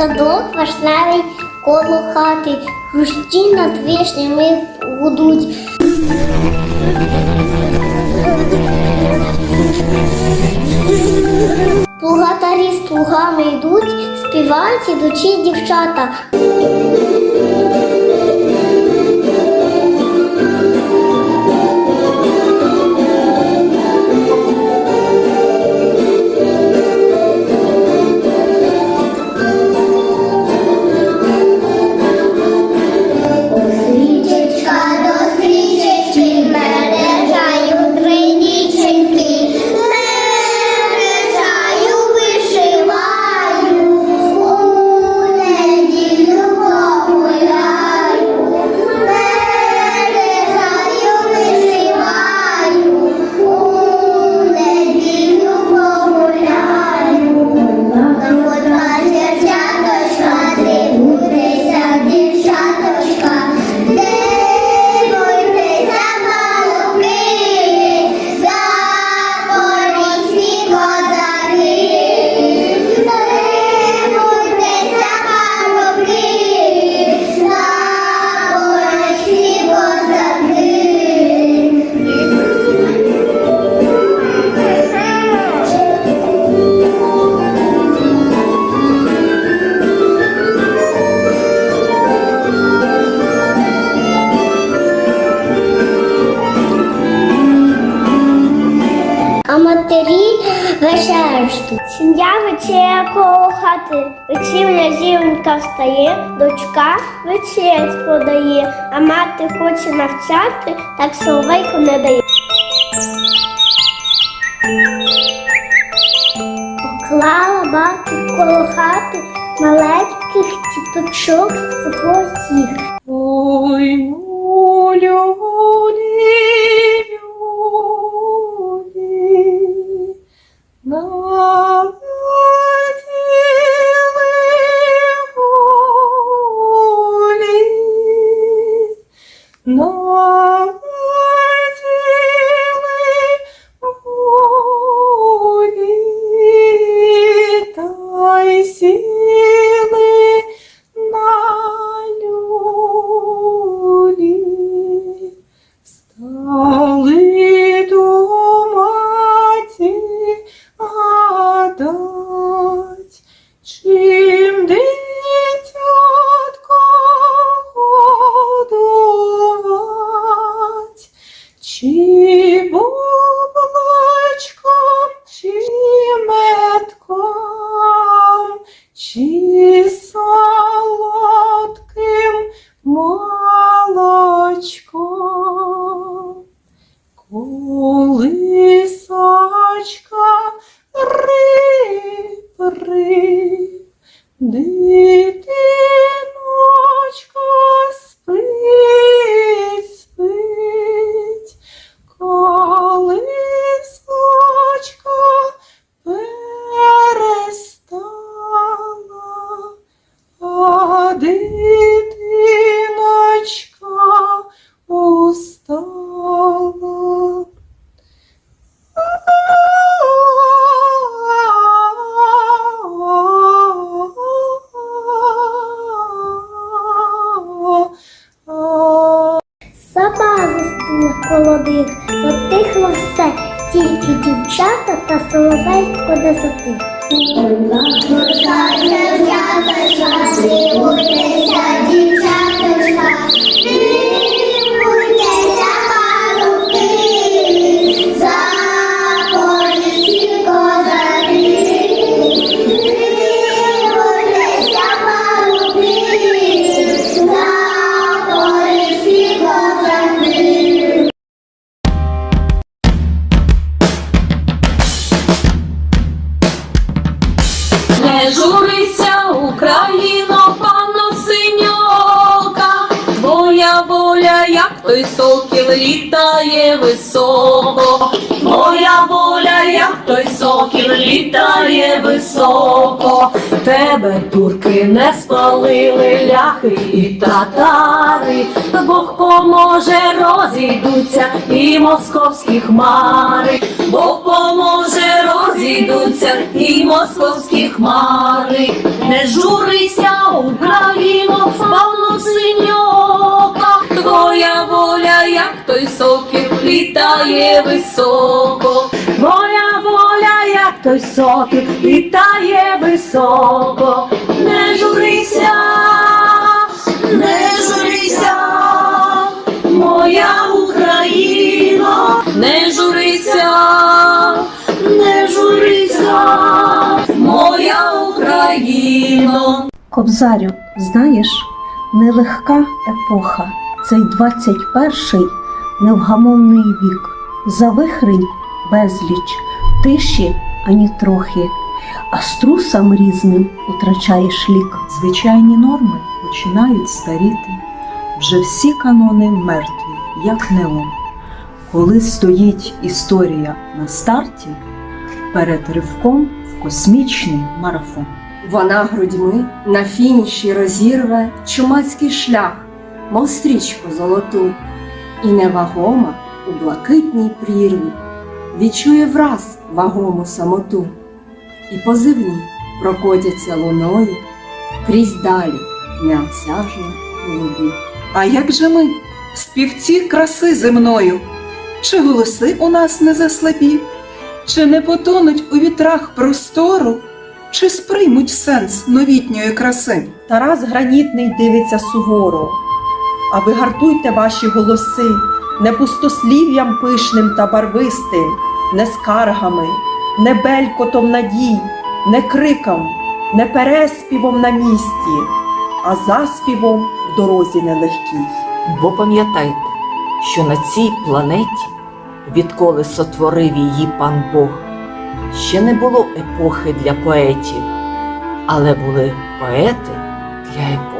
Садок ваш навіть коло хати, хрущі над вишнями гудуть. Плугатарі з плугами йдуть, співають ідучі дівчата. Матері вечершту. Сім'я вечеря коло хати. Вечірня зіронька встає, дочка вечерець подає, а мати хоче навчати, так соловейку не дає. Поклала мати коло хати маленьких тіточок своїх. Ой, No. Солодким колодих, затихло все, тільки дівчата та соловейко не затих. Той сокіл літає високо, твоя воля, як той сокіл літає високо, тебе турки не спалили ляхи і татари, Бог поможе, розійдуться і московські хмари, Бог поможе, розійдуться. і московські хмари. Не журися, Україно, Павло синьока, твоя воля, як той сокіл, літає високо. Твоя воля, як той сокіл, літає високо. Не журися, не журися, моя Україно, не журися, не журися, моя Україно. Кобзарю, знаєш, нелегка епоха, цей 21-й невгамовний вік. Завихрень безліч, тиші ані трохи, а струсам різним утрачаєш лік. Звичайні норми починають старіти. Вже всі канони мертві, як неон. Коли стоїть історія на старті, перед ривком в космічний марафон. Вона грудьми на фініші розірве чумацький шлях, мов стрічку золоту, і невагома у блакитній прірві відчує враз вагому самоту, і позивні прокотяться луною крізь далі неосяжно голубі. А як же ми, співці краси земною? Чи голоси у нас не заслабі? Чи не потонуть у вітрах простору? Чи сприймуть сенс новітньої краси? Тарас Гранітний дивиться суворо. А ви гартуйте ваші голоси не пустослів'ям пишним та барвистим, не скаргами, не белькотом надій, не криком, не переспівом на місці, а заспівом в дорозі нелегкій. Бо пам'ятайте, що на цій планеті, відколи сотворив її пан Бог, ще не було епохи для поетів, але були поети для епох.